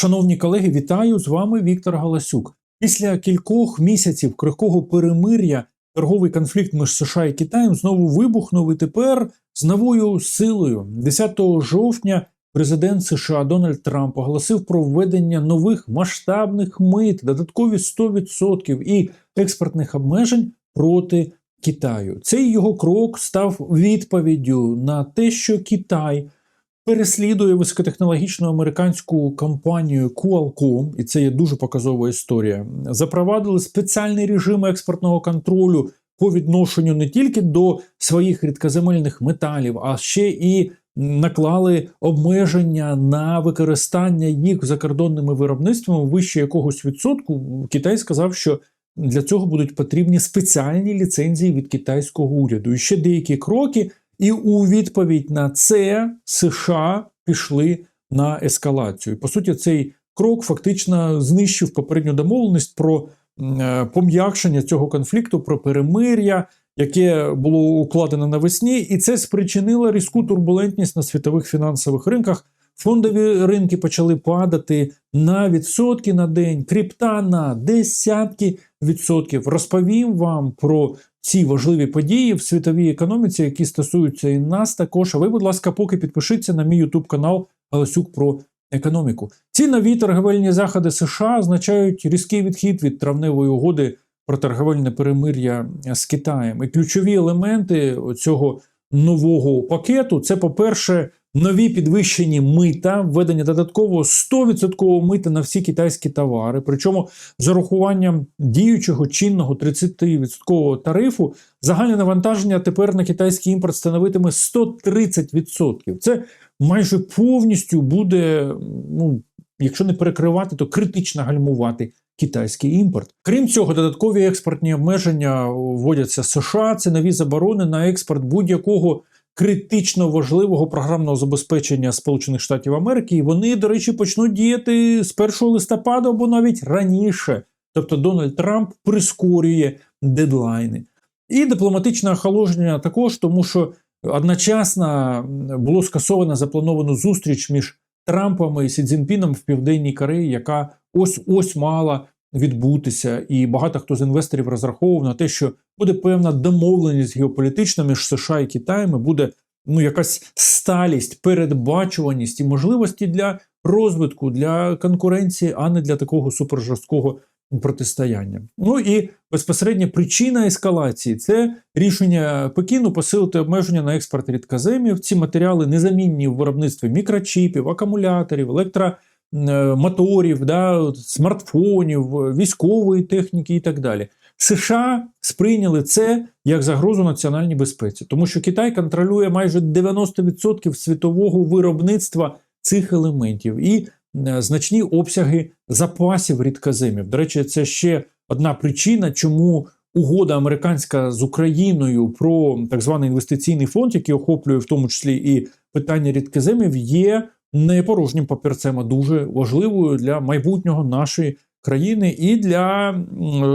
Шановні колеги, вітаю з вами Віктор Галасюк. Після кількох місяців крихкого перемир'я торговий конфлікт між США і Китаєм знову вибухнув і тепер з новою силою. 10 жовтня президент США Дональд Трамп оголосив про введення нових масштабних мит, додаткові 100% і експортних обмежень проти Китаю. Цей його крок став відповіддю на те, що Китай переслідує високотехнологічну американську компанію Qualcomm, і це є дуже показова історія. Запровадили спеціальний режим експортного контролю по відношенню не тільки до своїх рідкоземельних металів, а ще і наклали обмеження на використання їх закордонними виробництвами вище якогось відсотку. Китай сказав, що для цього будуть потрібні спеціальні ліцензії від китайського уряду. І ще деякі кроки. І у відповідь на це США пішли на ескалацію. По суті, цей крок фактично знищив попередню домовленість про е, пом'якшення цього конфлікту, про перемир'я, яке було укладено навесні, і це спричинило різку турбулентність на світових фінансових ринках. Фондові ринки почали падати на відсотки на день, крипта на десятки. Розповім вам про ці важливі події в світовій економіці, які стосуються і нас також. А ви, будь ласка, поки підпишіться на мій ютуб канал Галасюк про економіку. Ці нові торговельні заходи США означають різкий відхід від травневої угоди про торговельне перемир'я з Китаєм. І ключові елементи цього нового пакету це, по-перше, нові підвищені мита, введення додаткового 100% мита на всі китайські товари. Причому з урахуванням діючого чинного 30% тарифу загальне навантаження тепер на китайський імпорт становитиме 130%. Це майже повністю буде, ну якщо не перекривати, то критично гальмувати. Китайський імпорт. Крім цього, додаткові експортні обмеження вводяться США. Це нові заборони на експорт будь-якого критично важливого програмного забезпечення Сполучених Штатів Америки. І вони, до речі, почнуть діяти з 1 листопада або навіть раніше. Тобто Дональд Трамп прискорює дедлайни. І дипломатичне охолодження також, тому що одночасно було скасовано заплановану зустріч між Трампом і Сі Цзіньпіном в Південній Кореї, яка ось ось мала відбутися, і багато хто з інвесторів розраховував на те, що буде певна домовленість геополітична між США і Китаєм, і буде ну якась сталість, передбачуваність і можливості для розвитку, для конкуренції, а не для такого супержорсткого протистояння. Ну і безпосередня причина ескалації це рішення Пекіну посилити обмеження на експорт рідкоземів. Ці матеріали незамінні в виробництві мікрочіпів, акумуляторів, електромоторів, да, смартфонів, військової техніки і так далі. США сприйняли це як загрозу національній безпеці, тому що Китай контролює майже 90% світового виробництва цих елементів і е, значні обсяги запасів рідкоземів. До речі, це ще одна причина, чому угода американська з Україною про так званий інвестиційний фонд, який охоплює в тому числі і питання рідкоземів, є не порожнім папірцем, а дуже важливою для майбутнього нашої країни і для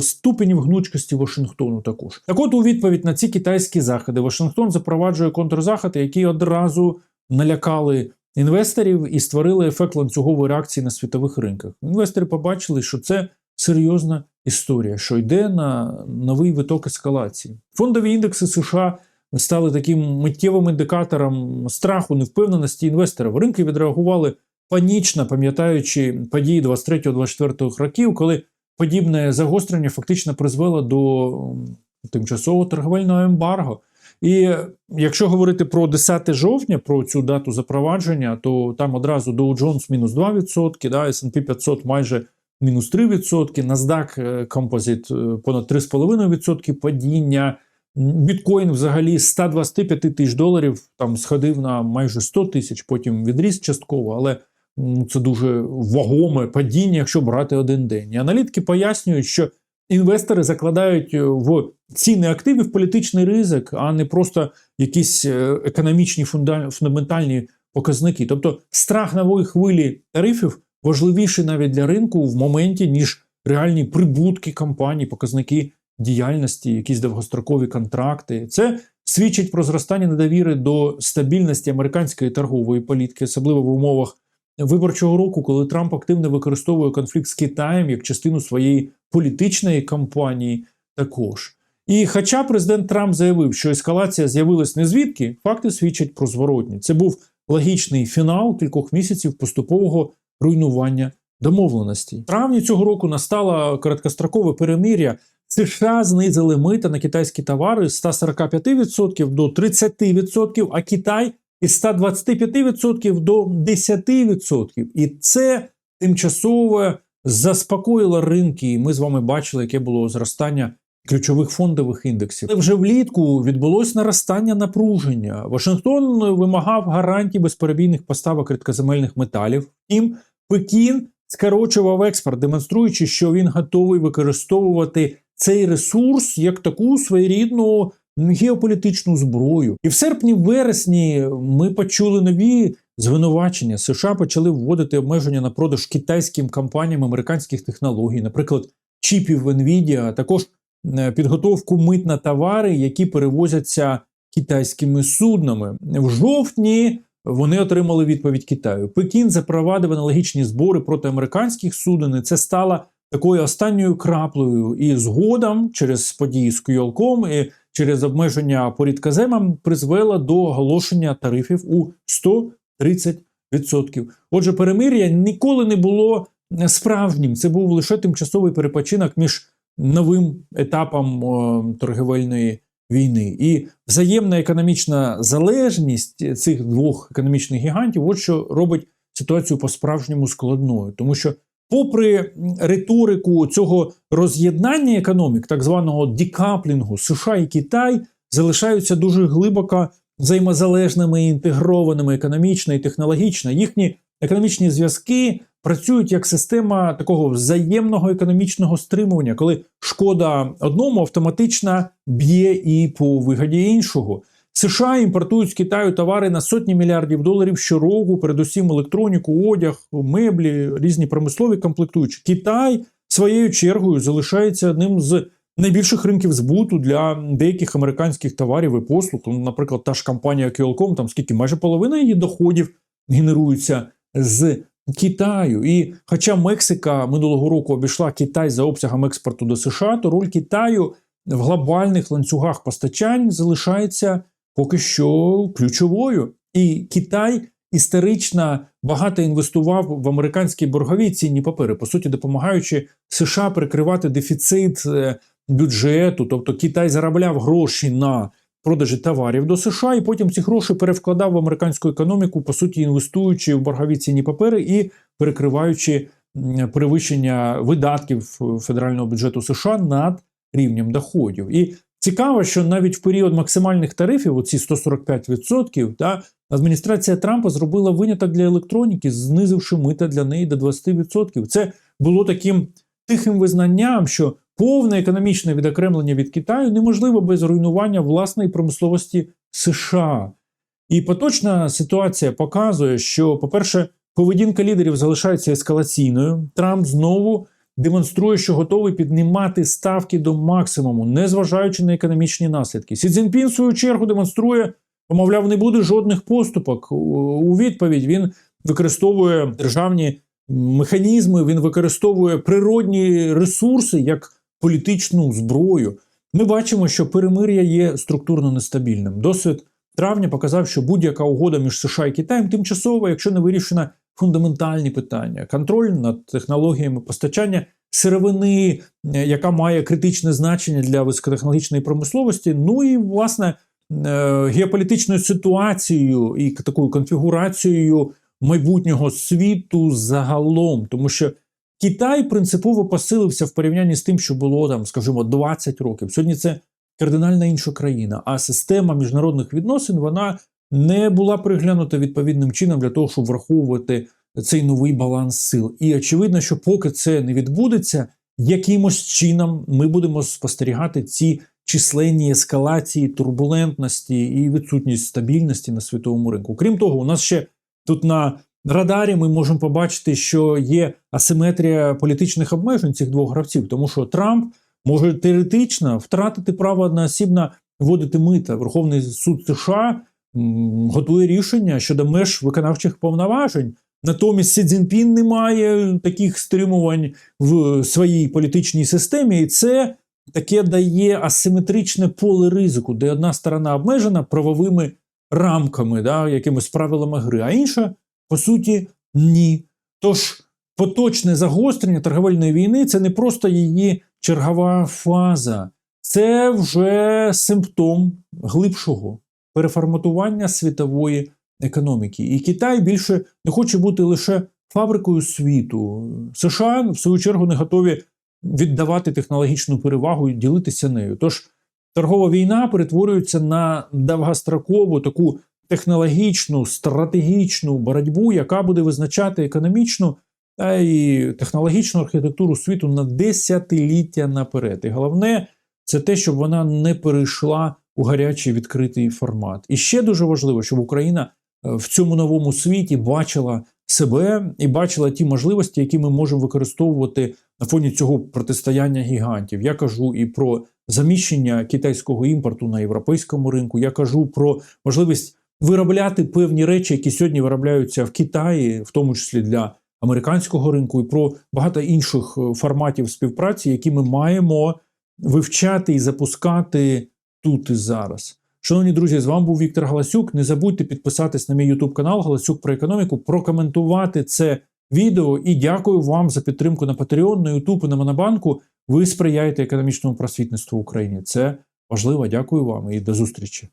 ступенів гнучкості Вашингтону. Також так, от у відповідь на ці китайські заходи, Вашингтон запроваджує контрзаходи, які одразу налякали. Інвесторів і створили ефект ланцюгової реакції на світових ринках. Інвестори побачили, що це серйозна історія, що йде на новий виток ескалації. Фондові індекси США стали таким миттєвим індикатором страху, невпевненості інвесторів. Ринки відреагували панічно, пам'ятаючи події 23-24 років, коли подібне загострення фактично призвело до тимчасового торговельного ембарго. І якщо говорити про 10 жовтня, про цю дату запровадження, то там одразу Dow Jones мінус 2%, да, S&P 500 майже мінус 3%, NASDAQ Composite понад 3,5% падіння. Біткоін взагалі з 125 тисяч доларів там сходив на майже 100 тисяч, потім відріс частково, але це дуже вагоме падіння, якщо брати один день. І аналітики пояснюють, що інвестори закладають в ціни активів політичний ризик, а не просто якісь е, економічні фундаментальні показники. Тобто страх нової хвилі тарифів важливіший навіть для ринку в моменті, ніж реальні прибутки компаній, показники діяльності, якісь довгострокові контракти. Це свідчить про зростання недовіри до стабільності американської торгової політики, особливо в умовах виборчого року, коли Трамп активно використовує конфлікт з Китаєм як частину своєї політичної кампанії, також. І хоча президент Трамп заявив, що ескалація з'явилась не звідки, факти свідчать про зворотні. Це був логічний фінал кількох місяців поступового руйнування домовленостей. В травні цього року настало короткострокове перемир'я. США знизили мита на китайські товари з 145% до 30%, а Китай із 125% до 10%. І це тимчасово заспокоїло ринки. І ми з вами бачили, яке було зростання ключових фондових індексів. Але вже влітку відбулось наростання напруження. Вашингтон вимагав гарантій безперебійних поставок рідкоземельних металів. Втім, Пекін скорочував експорт, демонструючи, що він готовий використовувати цей ресурс як таку своєрідну геополітичну зброю. І в серпні-вересні ми почули нові звинувачення. США почали вводити обмеження на продаж китайським компаніям американських технологій, наприклад, чіпів Nvidia, а також е, підготовку мит на товари, які перевозяться китайськими суднами. В жовтні вони отримали відповідь Китаю. Пекін запровадив аналогічні збори проти американських суден. і Це стало такою останньою краплею. І згодом через події з Кюйолком і через обмеження по рідкоземам призвела до оголошення тарифів у 130%. Отже, перемир'я ніколи не було справжнім. Це був лише тимчасовий перепочинок між новим етапом о, торгівельної війни. І взаємна економічна залежність цих двох економічних гігантів, от що робить ситуацію по-справжньому складною, тому що. Попри риторику цього роз'єднання економік, так званого декаплінгу, США і Китай залишаються дуже глибоко взаємозалежними і інтегрованими економічно і технологічно. Їхні економічні зв'язки працюють як система такого взаємного економічного стримування, коли шкода одному автоматично б'є і по вигоді іншого. США імпортують з Китаю товари на сотні мільярдів доларів щороку, передусім електроніку, одяг, меблі, різні промислові комплектуючі. Китай своєю чергою залишається одним з найбільших ринків збуту для деяких американських товарів і послуг. Ну, Наприклад, та ж компанія Qualcomm, там скільки майже половина її доходів генеруються з Китаю. І хоча Мексика минулого року обійшла Китай за обсягом експорту до США, то роль Китаю в глобальних ланцюгах постачань залишається поки що ключовою. І Китай історично багато інвестував в американські боргові цінні папери, по суті, допомагаючи США прикривати дефіцит е, бюджету, тобто Китай заробляв гроші на продажі товарів до США, і потім ці гроші перевкладав в американську економіку, по суті, інвестуючи в боргові цінні папери і перекриваючи перевищення видатків федерального бюджету США над рівнем доходів. І Цікаво, що навіть в період максимальних тарифів, оці 145%, та, адміністрація Трампа зробила виняток для електроніки, знизивши мита для неї до 20%. Це було таким тихим визнанням, що повне економічне відокремлення від Китаю неможливо без руйнування власної промисловості США. І поточна ситуація показує, що, по-перше, поведінка лідерів залишається ескалаційною. Трамп знову демонструє, що готовий піднімати ставки до максимуму, незважаючи на економічні наслідки. Сі Цзіньпін, в свою чергу, демонструє, помовляв, не буде жодних поступок. У відповідь він використовує державні механізми, він використовує природні ресурси як політичну зброю. Ми бачимо, що перемир'я є структурно нестабільним. Досвід травня показав, що будь-яка угода між США і Китаєм тимчасова, якщо не вирішена фундаментальні питання: контроль над технологіями постачання сировини, е, яка має критичне значення для високотехнологічної промисловості. Ну і власне е, геополітичною ситуацією і такою конфігурацією майбутнього світу загалом, тому що. Китай принципово посилився в порівнянні з тим, що було там, скажімо, 20 років. Сьогодні це кардинально інша країна, а система міжнародних відносин вона не була приглянута відповідним чином для того, щоб враховувати цей новий баланс сил. І очевидно, що поки це не відбудеться, якимось чином ми будемо спостерігати ці численні ескалації, турбулентності і відсутність стабільності на світовому ринку. Крім того, у нас ще тут на радарі ми можемо побачити, що є асиметрія політичних обмежень цих двох гравців, тому що Трамп може теоретично втратити право одноосібно вводити мита. Верховний суд США готує рішення щодо меж виконавчих повноважень Натомість Сі Цзіньпін не має таких стримувань в своїй політичній системі, і це таке дає асиметричне поле ризику, де одна сторона обмежена правовими рамками, да, якимись правилами гри, а інша, по суті, ні. Тож поточне загострення торговельної війни це не просто її чергова фаза, це вже симптом глибшого переформатування світової економіки. І Китай більше не хоче бути лише фабрикою світу. США, в свою чергу, не готові віддавати технологічну перевагу і ділитися нею. Тож торгова війна перетворюється на довгострокову таку технологічну, стратегічну боротьбу, яка буде визначати економічну та і технологічну архітектуру світу на десятиліття наперед. І головне, це те, щоб вона не перейшла у гарячий відкритий формат. І ще дуже важливо, щоб Україна е, в цьому новому світі бачила себе і бачила ті можливості, які ми можемо використовувати на фоні цього протистояння гігантів. Я кажу і про заміщення китайського імпорту на європейському ринку. Я кажу про можливість виробляти певні речі, які сьогодні виробляються в Китаї, в тому числі для американського ринку, і про багато інших е, форматів співпраці, які ми маємо вивчати і запускати тут і зараз. Шановні друзі, з вами був Віктор Галасюк. Не забудьте підписатись на мій YouTube канал Галасюк про економіку, прокоментувати це відео і дякую вам за підтримку на Patreon, на YouTube на Монобанку. Ви сприяєте економічному просвітництву в Україні. Це важливо. Дякую вам і до зустрічі.